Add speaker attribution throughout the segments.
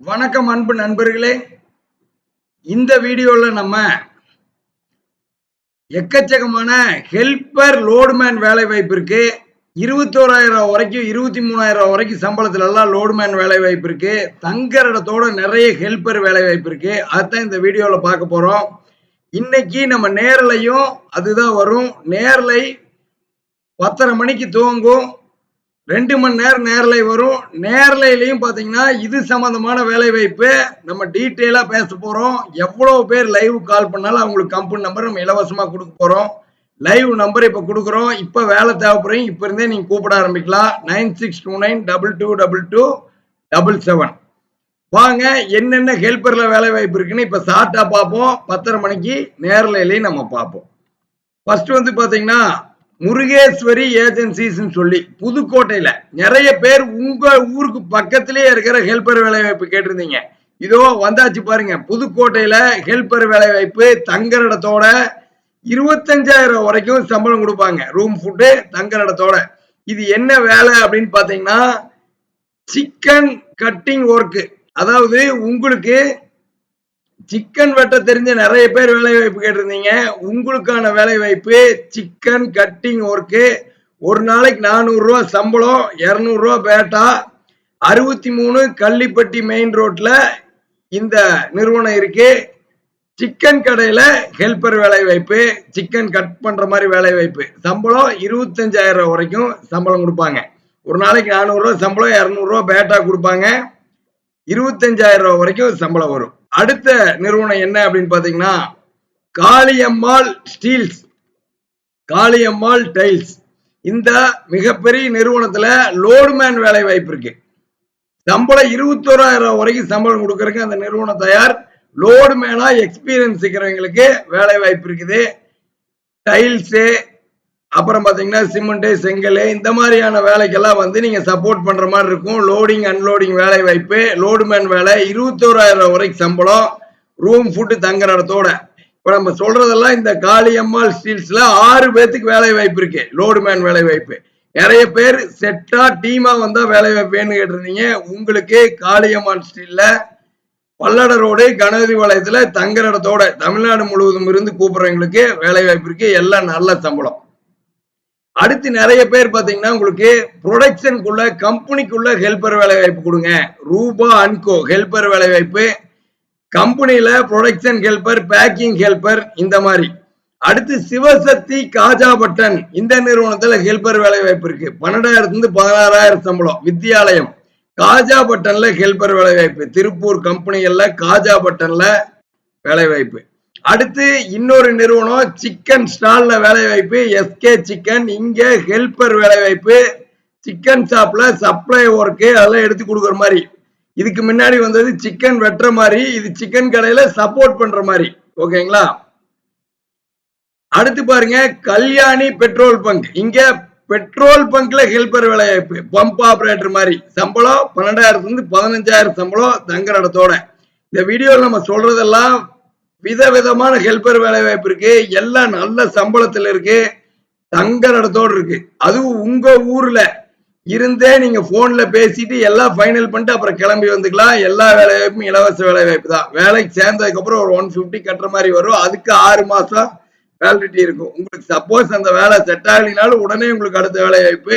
Speaker 1: வணக்கம் அன்பு நண்பர்களே. இந்த வீடியோல நம்ம எக்கச்சக்கமான ஹெல்ப்பர் லோடுமேன் வேலை வாய்ப்பு இருக்கு. இருபத்தோராயிரம் வரைக்கும் இருபத்தி மூணாயிரம் வரைக்கும் சம்பளத்துல எல்லாம் லோடுமேன் வேலை வாய்ப்பு இருக்கு. தங்குற இடத்தோட நிறைய ஹெல்ப்பர் வேலை வாய்ப்பு இருக்கு. அதுதான் இந்த வீடியோல பார்க்க போறோம். இன்னைக்கு நம்ம நேரலையும் அதுதான் வரும். நேரலை பத்தரை மணிக்கு துவங்கும். ரெண்டு மணி நேரம் நேரலை வரும். நேரலையிலையும் பார்த்தீங்கன்னா இது சம்மந்தமான வேலை வாய்ப்பு. நம்ம டீட்டெயிலாக பேச போகிறோம் எவ்வளோ பேர் லைவ் கால் பண்ணாலும் அவங்களுக்கு கம்பெனி நம்பர் நம்ம இலவசமாக கொடுக்க போகிறோம் லைவ் நம்பர் இப்போ கொடுக்குறோம். இப்போ வேலை தேவைப்படுறீங்க. இப்போ இருந்தே நீங்கள் கூப்பிட ஆரம்பிக்கலாம். Nine six two nine double two double two double seven. வாங்க என்னென்ன ஹெல்ப்பரில் வேலை வாய்ப்பு இருக்குன்னு இப்போ ஷார்ட்டாக பார்ப்போம். பத்தரை மணிக்கு நேரலையிலையும் நம்ம பார்ப்போம். ஃபர்ஸ்ட் வந்து பார்த்தீங்கன்னா முருகேஸ்வரி ஏஜென்சிஸ்ன்னு சொல்லி புதுக்கோட்டையில நிறைய பேர் உங்க ஊருக்கு பக்கத்திலேயே இருக்கிற ஹெல்பர் வேலை வாய்ப்பு கேட்டிருந்தீங்க. இதோ வந்தாச்சு பாருங்க புதுக்கோட்டையில ஹெல்பர் வேலை வாய்ப்பு தங்குற இடத்தோட இருபத்தஞ்சாயிரம் வரைக்கும் சம்பளம் கொடுப்பாங்க. ரூம் ஃபுட்டு தங்குற இடத்தோட. இது என்ன வேலை அப்படின்னு பாத்தீங்கன்னா சிக்கன் கட்டிங் ஒர்க்கு அதாவது உங்களுக்கு சிக்கன் வெட்ட தெரிஞ்ச நிறைய பேர் வேலை வாய்ப்பு கேட்டிருந்தீங்க. உங்களுக்கான வேலை வாய்ப்பு சிக்கன் கட்டிங் ஒர்க்கு ஒரு நாளைக்கு நானூறுரூவா சம்பளம் இரநூறுவா பேட்டா. அறுபத்தி மூணு கள்ளிப்பட்டி மெயின் ரோட்ல இந்த நிறுவனம் இருக்கு. சிக்கன் கடையில ஹெல்ப்பர் வேலை வாய்ப்பு சிக்கன் கட் பண்ற மாதிரி வேலை வாய்ப்பு சம்பளம் இருபத்தஞ்சாயிரம் வரைக்கும் சம்பளம் கொடுப்பாங்க. ஒரு நாளைக்கு நானூறுரூவா சம்பளம் இரநூறுவா பேட்டா கொடுப்பாங்க. இருபத்தஞ்சாயிரம் ரூபா வரைக்கும் சம்பளம் வரும். அடுத்த நிறுவனம் என்ன அப்படின்னு பாத்தீங்கன்னா காளியம்மாள் ஸ்டீல்ஸ். காளியம்மாள் டைல்ஸ். இந்த மிகப்பெரிய நிறுவனத்துல லோடுமேன் வேலை வாய்ப்பு இருக்கு. சம்பளம் இருபத்தோராயிரம் வரைக்கும் சம்பளம் கொடுக்கறதுக்கு அந்த நிறுவனம் தயார் லோடுமேனா எக்ஸ்பீரியன்ஸ் இருக்கிறவங்களுக்கு வேலை வாய்ப்பு இருக்குது. டைல்ஸு அப்புறம் பார்த்தீங்கன்னா சிமெண்ட்டு செங்கல் இந்த மாதிரியான வேலைக்கெல்லாம் வந்து நீங்கள் சப்போர்ட் பண்ணுற மாதிரி இருக்கும். லோடிங் அன்லோடிங் வேலை வாய்ப்பு லோடுமேன் வேலை இருபத்தோராயிரம் வரைக்கும் சம்பளம் ரூம் ஃபுட்டு தங்குற இடத்தோட. இப்போ நம்ம சொல்றதெல்லாம் இந்த காளியம்மாள் ஸ்டீல்ஸ்ல ஆறு பேத்துக்கு வேலை வாய்ப்பு இருக்கு. லோடுமேன் வேலை வாய்ப்பு. நிறைய பேர் செட்டா டீமா வந்தா வேலை வாய்ப்புன்னு கேட்டிருந்தீங்க. உங்களுக்கு காளியம்மாள் ஸ்டீல்ல பல்லட ரோடு கணபதி வளையத்துல தங்குற இடத்தோட தமிழ்நாடு முழுவதும் இருந்து கூப்பிடுறவங்களுக்கு வேலை வாய்ப்பு இருக்கு. எல்லாம் நல்ல சம்பளம். அடுத்து நிறைய பேர் பாத்தீங்கன்னா உங்களுக்கு ப்ரொடக்ஷனுக்குள்ள கம்பெனிக்குள்ள ஹெல்ப்பர் வேலை வாய்ப்பு கொடுங்க. ரூபா அன்கோ ஹெல்பர் வேலை வாய்ப்பு. கம்பெனில ப்ரொடக்ஷன் ஹெல்பர் பேக்கிங் ஹெல்பர் இந்த மாதிரி. அடுத்து சிவசக்தி காஜா பட்டன் இந்த நிறுவனத்துல ஹெல்பர் வேலை வாய்ப்பு இருக்கு. பன்னெண்டாயிரத்துல இருந்து பதினாறாயிரம் சம்பளம் வித்தியாலயம். காஜா பட்டன்ல ஹெல்பர் வேலை வாய்ப்பு. திருப்பூர் கம்பெனிகள்ல காஜா பட்டன்ல வேலை வாய்ப்பு. அடுத்து இன்னொரு நிறுவனம் சிக்கன் ஸ்டால்ல வேலை வாய்ப்பு எஸ்கே சிக்கன் இங்க ஹெல்பர் வேலை வாய்ப்பு சிக்கன் ஷாப்ல சப்ளை ஒர்க்கு அதெல்லாம் எடுத்து கொடுக்குற மாதிரி. இதுக்கு முன்னாடி வந்தது சிக்கன் வெட்டுற மாதிரி இது சிக்கன் கடையில சப்போர்ட் பண்ற மாதிரி. ஓகேங்களா? அடுத்து பாருங்க கல்யாணி பெட்ரோல் பங்க். இங்க பெட்ரோல் பங்க்ல ஹெல்பர் வேலை வாய்ப்பு பம்ப் ஆபரேட்டர் மாதிரி. சம்பளம் பன்னெண்டாயிரத்துல இருந்து பதினஞ்சாயிரம் சம்பளம் தங்குற இடத்தோட. இந்த வீடியோவில் நம்ம சொல்றதெல்லாம் விதவிதமான ஹெல்ப்பர் வேலை வாய்ப்பு இருக்கு. எல்லாம் நல்ல சம்பளத்துல இருக்கு. தங்க நடத்தோடு இருக்கு. அதுவும் உங்க ஊர்ல இருந்தே நீங்க போன்ல பேசிட்டு எல்லாம் ஃபைனல் பண்ணிட்டு அப்புறம் கிளம்பி வந்துக்கலாம். எல்லா வேலை வாய்ப்பும் இலவச வேலை வாய்ப்பு தான். வேலைக்கு சேர்ந்ததுக்கு அப்புறம் ஒரு ஒன் பிப்டி கட்டுற மாதிரி வரும். அதுக்கு ஆறு மாசம் வேலிடிட்டி இருக்கும். உங்களுக்கு சப்போஸ் அந்த வேலை செட் ஆகலினாலும் உடனே உங்களுக்கு அடுத்த வேலை வாய்ப்பு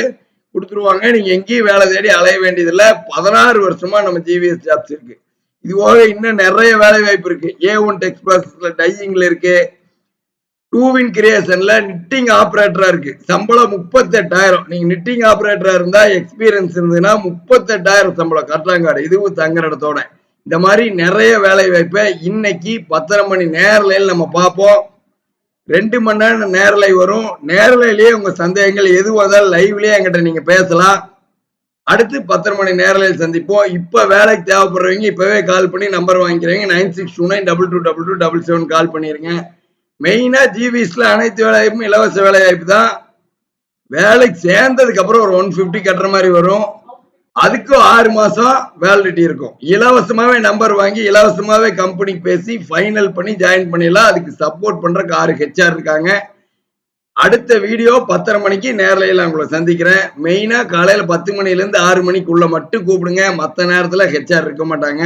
Speaker 1: கொடுத்துருவாங்க. நீங்க எங்கேயும் வேலை தேடி அலைய வேண்டியதில்லை. பதினாறு வருஷமா நம்ம ஜிவிஎஸ் ஜாப்ஸ் இருக்கு. இது போக இன்னும் நிறைய வேலை வாய்ப்பு இருக்கு ஏ ஒன் டெக்ஸ்பிரஸ்ல டையிங்ல இருக்கு. டூவின் கிரியேஷன்ல நிட்டிங் ஆப்ரேட்டரா இருக்கு. சம்பளம் முப்பத்தெட்டாயிரம். நீங்க நிட்டிங் ஆப்ரேட்டரா இருந்தா எக்ஸ்பீரியன்ஸ் இருந்ததுன்னா முப்பத்தெட்டாயிரம் சம்பளம். கட்டாங்காடு இதுவும் தங்குற இடத்தோட. இந்த மாதிரி நிறைய வேலை வாய்ப்பை இன்னைக்கு பத்தரை மணி நேரலையில் நம்ம பார்ப்போம். ரெண்டு மணி நேரம் நேரலை வரும். நேரலையிலேயே உங்க சந்தேகங்கள் எதுவாக இருந்தாலும் லைவ்லயே என்கிட்ட நீங்க பேசலாம். அடுத்து பத்தரை மணி நேரலையில் சந்திப்போம். இப்போ வேலைக்கு தேவைப்படுறவங்க இப்போவே கால் பண்ணி number வாங்கிக்கிறவங்க nine six two nine double two double two double seven call பண்ணிடுங்க மெயினாக ஜிவிஸில் அனைத்து வேலைவாய்ப்பும் இலவச வேலைவாய்ப்பு தான். வேலைக்கு சேர்ந்ததுக்கு அப்புறம் ஒரு ஒன் ஃபிஃப்டி கட்டுற மாதிரி வரும். அதுக்கும் ஆறு மாசம் வேலிடிட்டி இருக்கும். இலவசமாவே நம்பர் வாங்கி இலவசமாவே கம்பெனிக்கு பேசி ஃபைனல் பண்ணி ஜாயின் பண்ணிடலாம். அதுக்கு சப்போர்ட் பண்றதுக்கு ஆறு ஹெச்ஆர் இருக்காங்க. அடுத்த வீடியோ பத்தரை மணிக்கு நேரலையில் உங்களை சந்திக்கிறேன். மெயினாக காலையில் பத்து மணிலேருந்து ஆறு மணிக்குள்ள மட்டும் கூப்பிடுங்க. மற்ற நேரத்தில் ஹெச்ஆர் இருக்க மாட்டாங்க.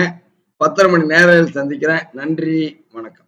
Speaker 1: பத்தரை மணி நேரில் சந்திக்கிறேன். நன்றி வணக்கம்.